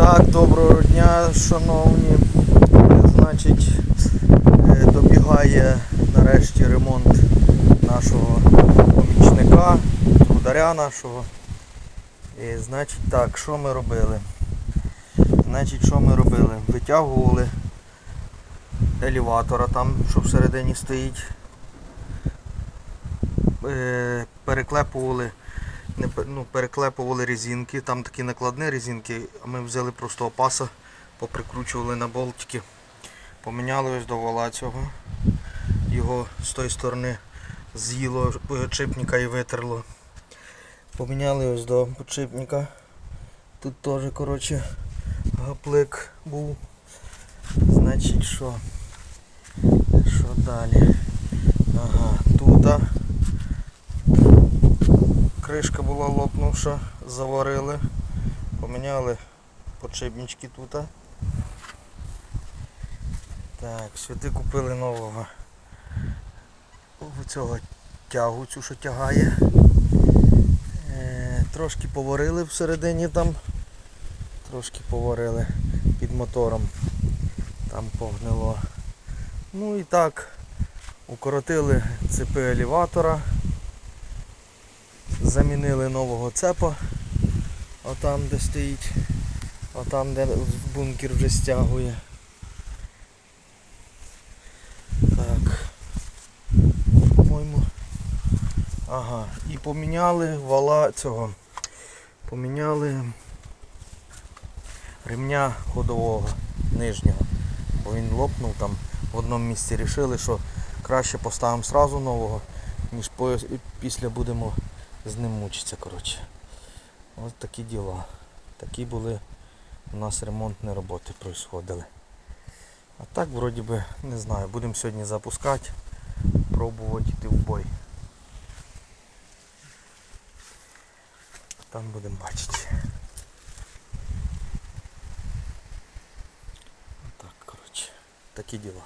Так, доброго дня, шановні. Значить, е, добігає нарешті ремонт нашого помічника, трударя нашого. І, значить так, що ми робили? Значить, що ми робили? Витягували елеватора там, що всередині стоїть. Е, Переклепували не ну, переклепували резинки, там такі накладні резинки, а ми взяли просто опаса, поприкручували на болтики, поміняли ось до вала цього. Його з тої сторони з'їло підшипника і витерло. Поміняли ось до підшипника. Тут теж коротше гаплик був. Значить що? Що далі? Ага, тут кришка була лопнувша, заварили, поміняли подшипнички тут. Так, сюди купили нового цього тягу, цю що тягає. Е, трошки поварили всередині там, трошки поварили під мотором, там погнило. Ну і так, укоротили цепи елеватора. Замінили нового цепа, отам де стоїть, отам де бункер вже стягує. Так. По-моєму. Ага. І поміняли вала цього. Поміняли ремня ходового нижнього. Бо він лопнув там. В одному місці рішили, що краще поставимо сразу нового, ніж після будемо з ним мучиться, коротше. Ось такі діла. Такі були у нас ремонтні роботи происходили. А так вроді би, не знаю, будемо сьогодні запускати, пробувати йти в бой. Там будемо бачити. Отак, коротше. Такі діла.